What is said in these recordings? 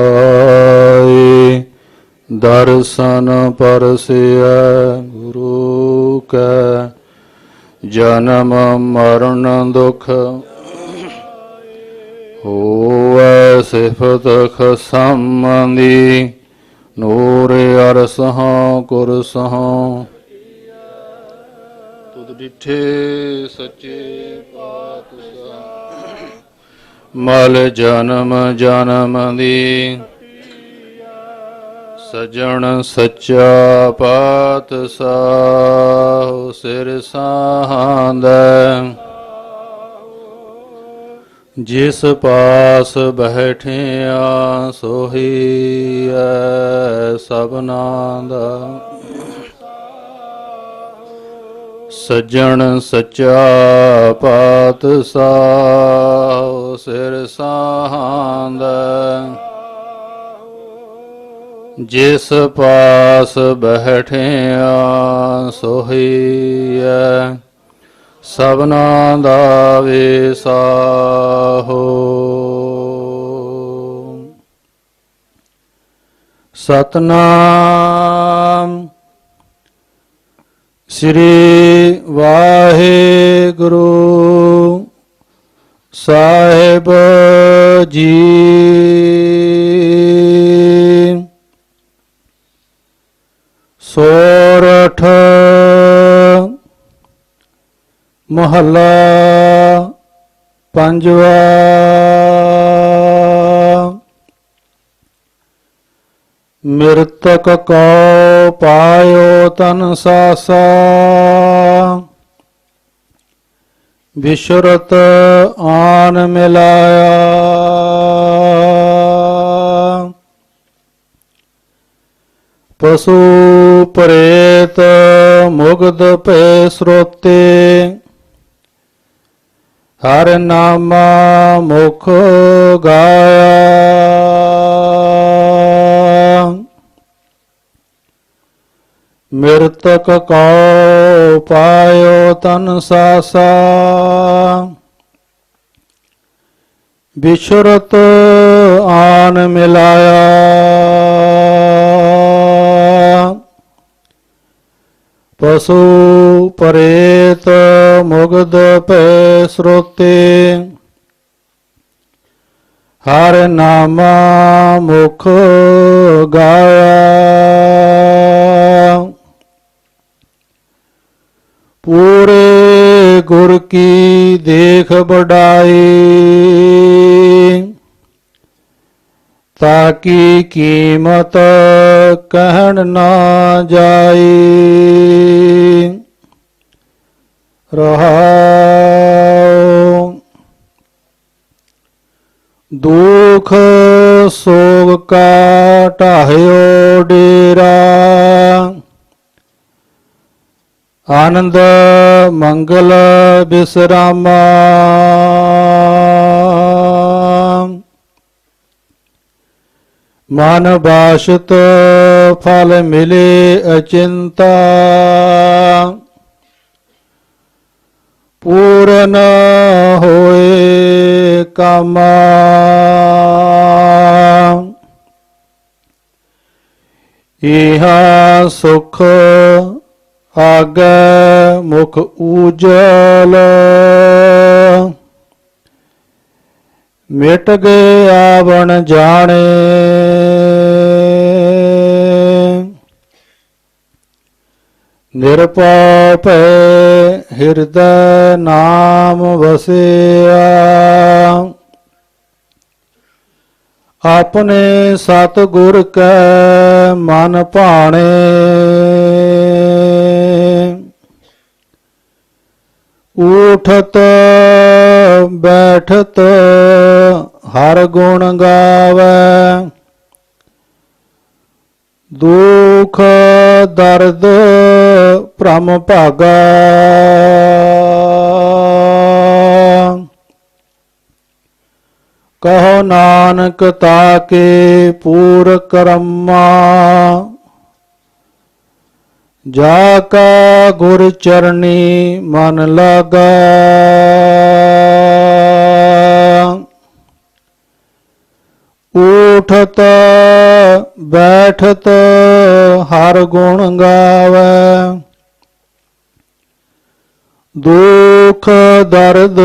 ਆਏ ਦਰਸ਼ਨ ਪਰਸਿਐ ਗੁਰੂ ਕੈ, ਜਨਮ ਮਰਨ ਦੁਖ ਹੋਵੈ ਸਿਫਤ ਖਸਮੰਦੀ ਨੂਰ ਅਰਸਹਾਂ ਕੁਰਸਹਾਂ ਤੁਧ ਡਿਠੇ ਸੱਚੇ ਪਾਤਸ਼ਾਹ। ਮਲ ਜਨਮ ਜਨਮ ਦੀ ਸਜਣ ਸੱਚਾ ਪਾਤ ਸਾਹ ਸਿਰ ਸਾਹਾਂਦਾ। ਜਿਸ ਪਾਸ ਬੈਠਿਆ ਸੋਹੀ ਐ ਸਭਨਾ ਦਾ ਸੱਜਣ ਸੱਚਾ ਪਾਤ ਸਾਹ ਸਿਰ ਸਾਹਾਂਦਾ। ਜਿਸ ਪਾਸ ਬੈਠਿਆ ਸੋਹੀ ਐ ਸਭਨਾ ਦਾ ਵਿਸਾਹੋ ਸਤਨਾਮ ਸ੍ਰੀ ਵਾਹਿਗੁਰੂ ਜੀ। ਸੋਰਠ ਮਹੱਲਾ ਪੰਜਵਾ। ਮਿਰਤਕ ਕੋ ਪਾਇਓ ਤਨ ਸਾਸਾ। ਵਿਸ਼ਰਤ ਆਨ ਮਿਲਾਇਆ। ਪਸ਼ੂ ਪ੍ਰੇਤ, ਮੁਗਧ ਭੈ ਸਰੋਤੇ। ਹਰ ਨਾਮਾ ਮੁਖ ਗਾਇਆ। ਮਿਰਤਕ ਕੋ ਪਾਇਓ ਤਨ ਸਾਸਾ। ਬਿਸ਼ਰਤ ਆਨ ਮਿਲਾਇਆ। ਪਸ਼ੂ ਪਰੇਤ ਮੁਗਦ ਭੈ ਸਰੋਤੇ। ਹਰ ਨਾਮਾ ਮੁਖ ਗਾਇਆ। ਪੂਰੇ ਗੁਰ ਕੀ ਦੇਖ ਬੜਾਈ ਤਾਕੀ ਕੀਮਤ ਕਹਿਣ ਨਾ ਜਾਈ ਰਹਾਉ ਦੁਖ ਸੋਗ ਕਾ ਢਾਹਿਓ ਡੇਰਾ। ਆਨੰਦ ਮੰਗਲ ਬਿਸਰਾਮਾ। ਮਨ ਬਾਸ਼ਤ ਫਲ ਮਿਲੇ ਅਚਿੰਤਾ। ਪੂਰਨ ਹੋਏ ਕਾਮਾ। ਇਹਾ ਸੁਖ ਆਗੈ ਮੁਖ ਉਜਲ ਮਿਟ ਗਏ ਆਵਣ ਜਾਣੇ। ਨਿਰਪਉ ਭੈ ਹਿਰਦੈ ਨਾਮ ਵਸਿਆ। ਆਪਣੇ ਸਤ ਗੁਰ ਕੈ ਮਨ ਭਾਣੇ। ਉਠਤ ਬੈਠਤ ਹਰ ਗੁਣ ਗਾਵੇ। ਦੁਖ ਦਰਦ ਭ੍ਰਮ ਭਾਗਾ। ਕਹੋ ਨਾਨਕ ਤਾਕੇ ਪੂਰ ਕਰਮਾ ਜਾ ਕਾ ਗੁਰ ਚਰਣੀ ਮਨ ਲਗਾ। ਊਠਤ ਬੈਠਤ ਹਰ ਗੁਣ ਗਾਵੇ। ਦੁਖ ਦਰਦ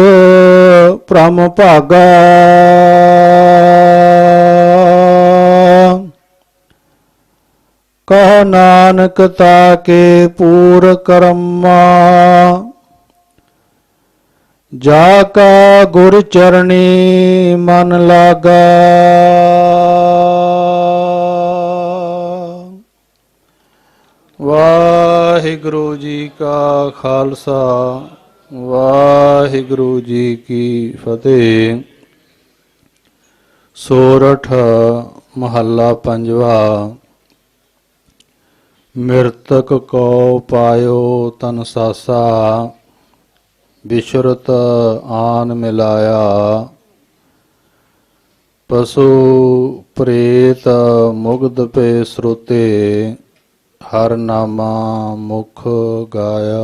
ਪ੍ਰਮ ਭਾਗਾ। ਕਹ ਨਾਨਕ ਤਾ ਕੇ ਪੂਰ ਕਰਮਾ। ਜਾ ਕਾ ਗੁਰ ਚਰਣੀ ਮਨ ਲਾਗਾ। ਵਾਹਿਗੁਰੂ ਜੀ ਕਾ ਖਾਲਸਾ, ਵਾਹਿਗੁਰੂ ਜੀ ਕੀ ਫਤਿਹ। ਸੋਰਠ ਮਹੱਲਾ ਪੰਜਵਾ, ਮਿਰਤਕ ਕੋ ਪਾਇਓ ਤਨ ਸਾਸਾ, ਬਿਸ਼ਰਤ ਆਨ ਮਿਲਾਇਆ। ਪਸ਼ੂ ਪ੍ਰੇਤ ਮੁਗਧ ਪੇ ਸਰੋਤੇ ਹਰ ਨਾਮਾ ਮੁਖ ਗਾਇਆ